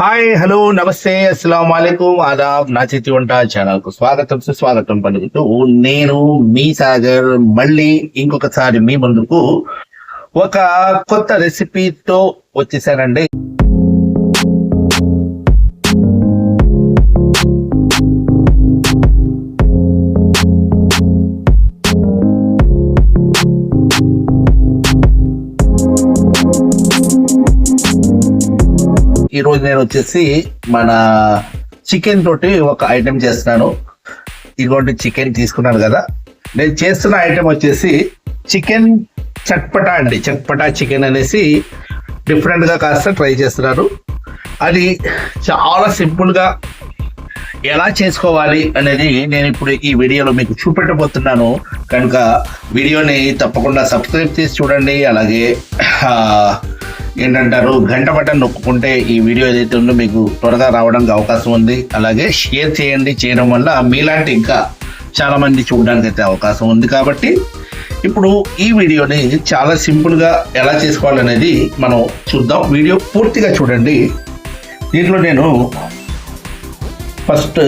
Hi hello నమస్తే అస్సలం వాలేకుం ఆదాబ్ నా చేతి వంట ఛానల్కు స్వాగతం సుస్వాగతం పలుకుతూ నేను మీ సాగర్. మళ్ళీ ఇంకొకసారి మీ ముందుకు ఒక కొత్త రెసిపీతో వచ్చేసానండి. ఈ రోజు నేను వచ్చేసి మన చికెన్ తోటి ఒక ఐటెం చేస్తున్నాను. ఇటువంటి చికెన్ తీసుకున్నాను కదా. నేను చేస్తున్న ఐటెం వచ్చేసి చికెన్ చట్పటా అండి. చట్పటా చికెన్ అనేసి డిఫరెంట్గా కాస్త ట్రై చేస్తున్నారు. అది చాలా సింపుల్గా ఎలా చేసుకోవాలి అనేది నేను ఇప్పుడు ఈ వీడియోలో మీకు చూపెట్టబోతున్నాను. కనుక వీడియోని తప్పకుండా సబ్స్క్రైబ్ చేసి చూడండి. అలాగే ఏంటంటారు? గంట బటన్ నొక్కుంటే ఈ వీడియో ఏదైతే ఉందో మీకు త్వరగా రావడానికి అవకాశం ఉంది. అలాగే షేర్ చేయండి. చేయడం వల్ల మీలాంటి ఇంకా చాలా మంది చూడడానికి అయితే అవకాశం ఉంది కాబట్టి ఇప్పుడు ఈ వీడియోని చాలా సింపుల్గా ఎలా చేసుకోవాలనేది మనం చూద్దాం. వీడియో పూర్తిగా చూడండి. దీంట్లో నేను ఫస్ట్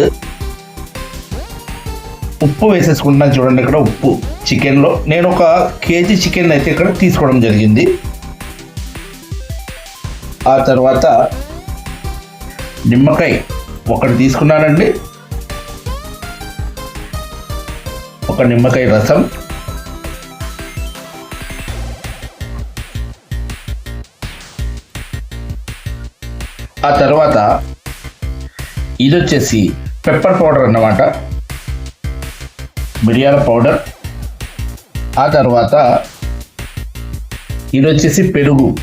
ఉప్పు వేసేసుకుంటున్నాను చూడండి. ఇక్కడ ఉప్పు. చికెన్లో నేను ఒక కేజీ చికెన్ అయితే ఇక్కడ తీసుకోవడం జరిగింది. ఆ తర్వాత నిమ్మకాయ ఒకటి తీసుకున్నానండి. ఒక నిమ్మకాయ రసం. ఆ తర్వాత ఇది వచ్చేసి పెప్పర్ పౌడర్ అన్నమాట. మిరియాల పౌడర్. ఆ తర్వాత ఇది వచ్చేసి పెరుగు.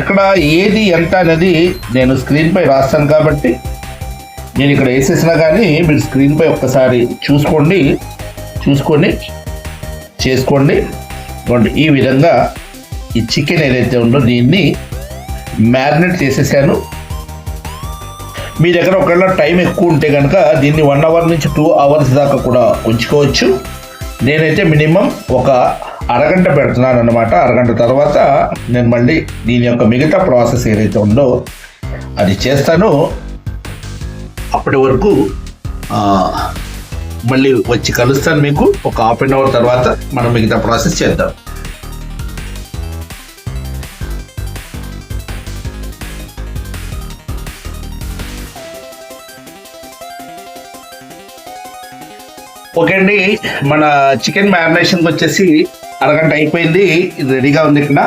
ఇక్కడ ఏది ఎంత అనేది నేను స్క్రీన్పై రాస్తాను కాబట్టి నేను ఇక్కడ వేసేసినా కానీ మీరు స్క్రీన్పై ఒక్కసారి చూసుకోండి చూసుకొని చేసుకోండి. ఇదిగోండి ఈ విధంగా ఈ చికెన్ ఏదైతే ఉందో దీన్ని మ్యారినేట్ చేసేసాను. మీ దగ్గర ఒకవేళ టైం ఎక్కువ ఉంటే కనుక దీన్ని వన్ అవర్ నుంచి టూ అవర్స్ దాకా కూడా ఉంచుకోవచ్చు. నేనైతే మినిమం ఒక అరగంట పెడుతున్నాను అనమాట అరగంట తర్వాత నేను మళ్ళీ దీని యొక్క మిగతా ప్రాసెస్ ఏదైతే ఉందో అది చేస్తాను అప్పటి వరకు మళ్ళీ వచ్చి కలుస్తాను మీకు. ఒక హాఫ్ అన్ అవర్ తర్వాత మనం మిగతా ప్రాసెస్ చేద్దాం. ఓకే అండి మన చికెన్ మ్యారినేషన్కి వచ్చేసి అరగంట అయిపోయింది ఇది రెడీగా ఉంది ఇక్కడ.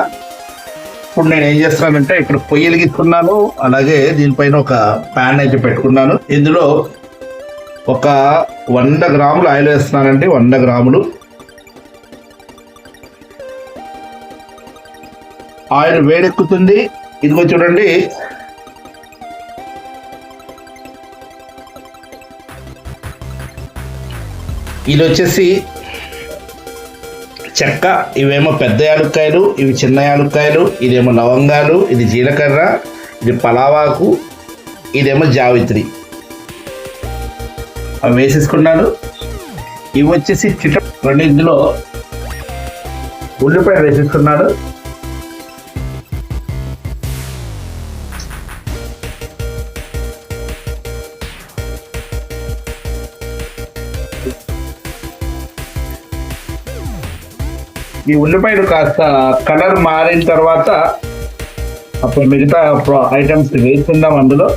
ఇప్పుడు నేను ఏం చేస్తానంటే ఇక్కడ పొయ్యి వెలిగిస్తున్నాను అలాగే దీనిపైన ఒక ప్యాన్ అయితే పెట్టుకున్నాను. ఇందులో ఒక వంద గ్రాములు ఆయిల్ వేస్తున్నానండి వంద గ్రాములు. ఆయిల్ వేడెక్కుతుంది. ఇదిగో చూడండి. ఇది వచ్చేసి చెక్క ఇవేమో పెద్ద యాలుక్కాయలు ఇవి చిన్న యాలుక్కాయలు ఇదేమో లవంగాలు ఇది జీలకర్ర ఇది పలావాకు ఇదేమో జావిత్రి. అవి వేసేసుకున్నాను ఇవి వచ్చేసి చిట రెండింటిలో ఉల్లిపాయ వేసేసుకున్నాడు. ఈ ఉల్లిపాయలు కాస్త కలర్ మారిన తర్వాత అప్పుడు మిగతా ఐటమ్స్ వేసుకుందాం అందులో.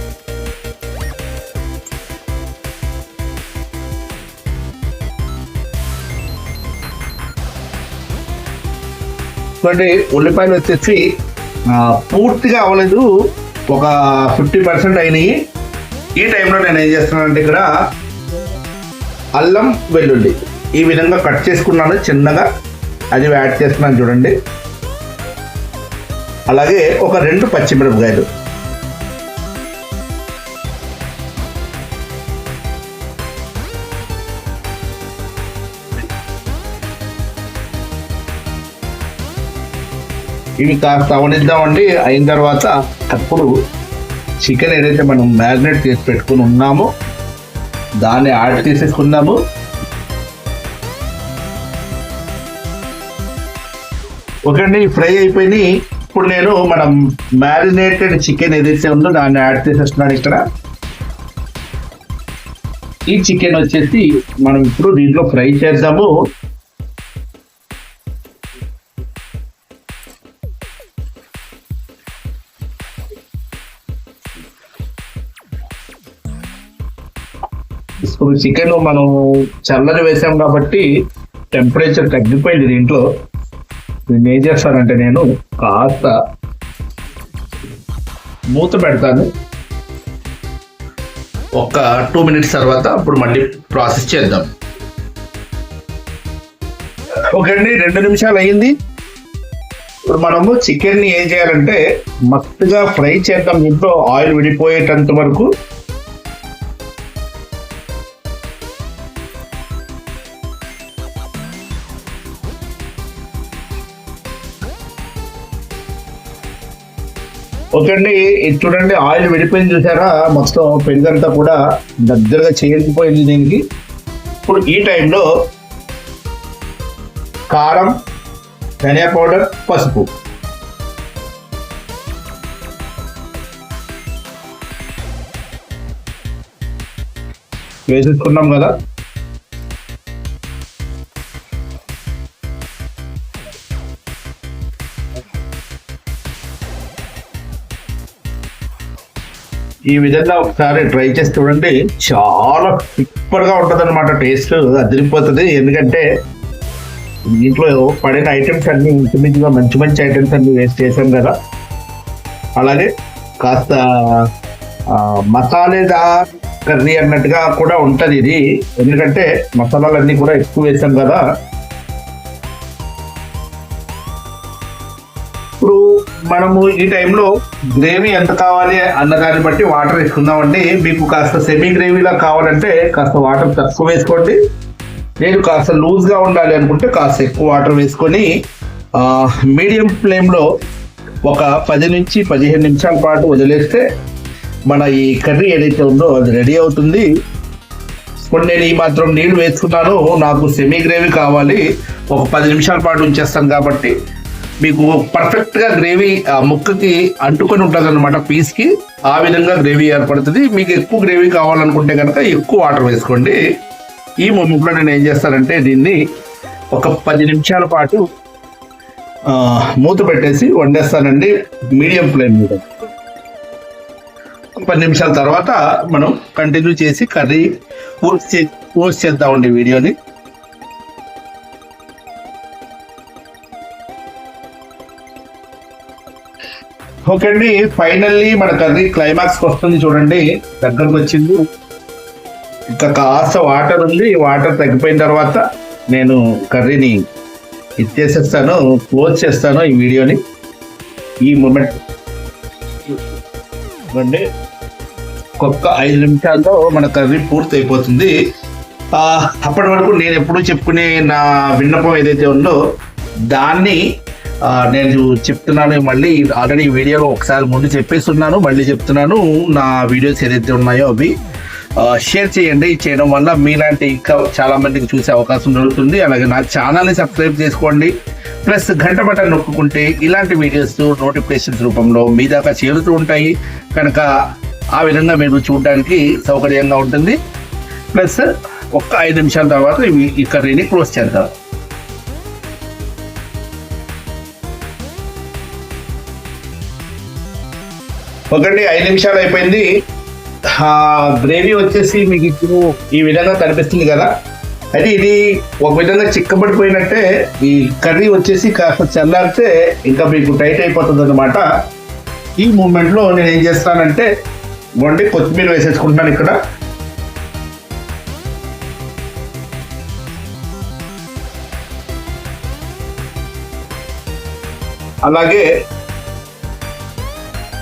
చూడండి ఉల్లిపాయలు వచ్చేసి పూర్తిగా అవ్వలేదు ఒక ఫిఫ్టీ పర్సెంట్ అయినాయి. ఈ టైంలో నేను ఏం చేస్తున్నానంటే ఇక్కడ అల్లం వెల్లుల్లి ఈ విధంగా కట్ చేసుకున్నాను చిన్నగా. అది యాడ్ చేస్తున్నాను చూడండి. అలాగే ఒక రెండు పచ్చిమిరపకాయలు. ఇవి కాస్త అవనిద్దామండి. అయిన తర్వాత అప్పుడు చికెన్ ఏదైతే మనం మ్యారినేట్ చేసి పెట్టుకుని ఉన్నామో దాన్ని యాడ్ చేసేసుకుందాము. ఓకే అండి ఫ్రై అయిపోయినాయి ఇప్పుడు నేను మనం మ్యారినేటెడ్ చికెన్ ఏదైతే ఉందో దాన్ని యాడ్ చేసేస్తున్నాను ఇక్కడ. ఈ చికెన్ వచ్చేసి మనం ఇప్పుడు దీంట్లో ఫ్రై చేద్దాము. ఇప్పుడు చికెన్ మనం చల్లని వేసాం కాబట్టి టెంపరేచర్ తగ్గిపోయింది దీంట్లో. నేను ఏం చేస్తానంటే నేను కాస్త మూత పెడతాను. ఒక టూ మినిట్స్ తర్వాత అప్పుడు మళ్ళీ ప్రాసెస్ చేద్దాం. ఓకే అండి రెండు నిమిషాలు అయ్యింది. ఇప్పుడు మనము చికెన్ని ఏం చేయాలంటే మత్తుగా ఫ్రై చేద్దాం. ఇంట్లో ఆయిల్ విడిపోయేటంత వరకు ఓకే అండి ఇది చూడండి ఆయిల్ విడిపోయింది చూసారా? మొత్తం పెరుగంతా కూడా దగ్గరగా చేరిపోయింది దీనికి. ఇప్పుడు ఈ టైంలో కారం ధనియా పౌడర్ పసుపు. వేసేసుకున్నాం కదా? ఈ విధంగా ఒకసారి ట్రై చేసి చూడండి. చాలా సూపర్గా ఉంటది అనమాట టేస్ట్ అదిరిపోతుంది. ఎందుకంటే దీంట్లో పడిన ఐటమ్స్ అన్ని ఇంచుమించుగా మంచి మంచి ఐటమ్స్ అన్ని వేస్ట్ చేసాం కదా. అలాగే కాస్త మసాలేదా కర్రీ అన్నట్టుగా కూడా ఉంటుంది ఇది. ఎందుకంటే మసాలాలన్నీ కూడా ఎక్కువ వేసాం కదా. మనము ఈ టైంలో గ్రేవీ ఎంత కావాలి అన్న దాన్ని బట్టి వాటర్ వేసుకుందామండి. మీకు కాస్త సెమీ గ్రేవీలా కావాలంటే కాస్త వాటర్ తక్కువ వేసుకోండి. నేను కాస్త లూజ్గా ఉండాలి అనుకుంటే కాస్త ఎక్కువ వాటర్ వేసుకొని మీడియం ఫ్లేమ్లో ఒక పది నుంచి పదిహేను నిమిషాల పాటు వదిలేస్తే మన ఈ కర్రీ ఏదైతే ఉందో అది రెడీ అవుతుంది. ఇప్పుడు నేను ఈ మాత్రం నీళ్ళు వేసుకున్నాను. నాకు సెమీ గ్రేవీ కావాలి. ఒక పది నిమిషాల పాటు ఉంచేస్తాను కాబట్టి మీకు పర్ఫెక్ట్గా గ్రేవీ ఆ ముక్కకి అంటుకొని ఉంటుంది అనమాట పీస్కి ఆ విధంగా గ్రేవీ ఏర్పడుతుంది. మీకు ఎక్కువ గ్రేవీ కావాలనుకుంటే కనుక ఎక్కువ వాటర్ వేసుకోండి. ఈ మూమెంట్లో నేను ఏం చేస్తానంటే దీన్ని ఒక పది నిమిషాల పాటు మూత పెట్టేసి వండేస్తానండి మీడియం ఫ్లేమ్ మీద. పది నిమిషాల తర్వాత మనం కంటిన్యూ చేసి కర్రీ పోస్ట్ చే పోస్ట్ చేద్దామండి వీడియోని. ఓకే అండి ఫైనల్లీ మన కర్రీ క్లైమాక్స్ వస్తుంది చూడండి. దగ్గరకు వచ్చింది. ఇంకా కాస్త వాటర్ ఉంది. వాటర్ తగ్గిపోయిన తర్వాత నేను కర్రీని ఇచ్చేసేస్తాను క్లోజ్ చేస్తాను ఈ వీడియోని. ఈ మూమెంట్ అండి ఒక్క ఐదు నిమిషాల్లో మన కర్రీ పూర్తి అయిపోతుంది. అప్పటి వరకు నేను ఎప్పుడూ చెప్పుకునే నా విన్నపం ఏదైతే ఉందో దాన్ని నేను చెప్తున్నాను మళ్ళీ ఆల్రెడీ వీడియోలో ఒకసారి ముందు చెప్పేస్తున్నాను మళ్ళీ చెప్తున్నాను నా వీడియోస్ ఏదైతే ఉన్నాయో అవి షేర్ చేయండి. చేయడం వల్ల మీలాంటి ఇంకా చాలా మందికి చూసే అవకాశం దొరుకుతుంది. అలాగే నా ఛానల్ని సబ్స్క్రైబ్ చేసుకోండి. ప్లస్ గంట బటన్ నొక్కుకుంటే ఇలాంటి వీడియోస్ నోటిఫికేషన్స్ రూపంలో మీ దాకా చేరుతూ ఉంటాయి. కనుక ఆ విధంగా మీరు చూడడానికి సౌకర్యంగా ఉంటుంది. ప్లస్ ఒక్క ఐదు నిమిషాల తర్వాత ఇవి ఈ కర్రీని క్లోజ్ చేద్దాం. ఒకటి ఐదు నిమిషాలు అయిపోయింది. గ్రేవీ వచ్చేసి మీకు ఇప్పుడు ఈ విధంగా కనిపిస్తుంది కదా. అయితే ఇది ఒక విధంగా చిక్కబడిపోయినట్టే ఈ కర్రీ వచ్చేసి కాస్త చల్లారితే ఇంకా మీకు టైట్ అయిపోతుంది అనమాట ఈ మూమెంట్లో నేను ఏం చేస్తానంటే వండి కొత్తిమీర వేసేసుకుంటున్నాను ఇక్కడ. అలాగే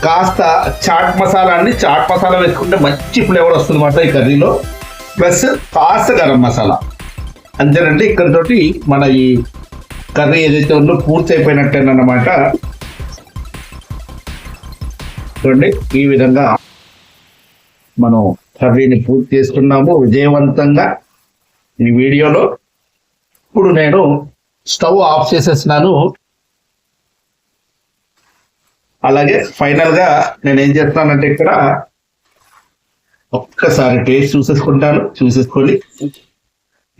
కాస్త చాట్ మసాలా అండి. చాట్ మసాలా వేసుకుంటే మంచి ఫ్లేవర్ వస్తుంది అన్నమాట ఈ కర్రీలో. ప్లస్ కాస్త గరం మసాలా. అంతేనండి ఇక్కడతోటి మన ఈ కర్రీ ఏదైతే ఉందో పూర్తి అయిపోయినట్టేనమాట చూడండి ఈ విధంగా మనం కర్రీని పూర్తి చేసుకున్నాము విజయవంతంగా ఈ వీడియోలో. ఇప్పుడు నేను స్టవ్ ఆఫ్ చేసేస్తున్నాను. అలాగే ఫైనల్గా నేను ఏం చేస్తానంటే ఇక్కడ ఒక్కసారి టేస్ట్ చూసేసుకుంటాను. చూసేసుకొని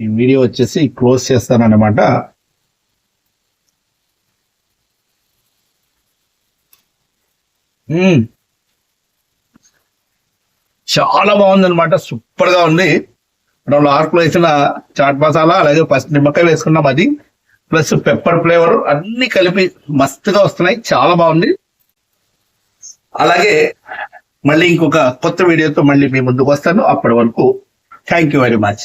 ఈ వీడియో వచ్చేసి క్లోజ్ చేస్తాను అనమాట చాలా బాగుంది అనమాట సూపర్గా ఉంది. మనం లాస్ట్లో వేసిన చాట్ మసాలా అలాగే ఫస్ట్ నిమ్మకాయ వేసుకున్నాం అది ప్లస్ పెప్పర్ ఫ్లేవర్ అన్ని కలిపి మస్తుగా వస్తున్నాయి. చాలా బాగుంది. అలాగే మళ్ళీ ఇంకొక కొత్త వీడియోతో మళ్ళీ మీ ముందుకు వస్తాను. అప్పటి వరకు థ్యాంక్ యూ వెరీ మచ్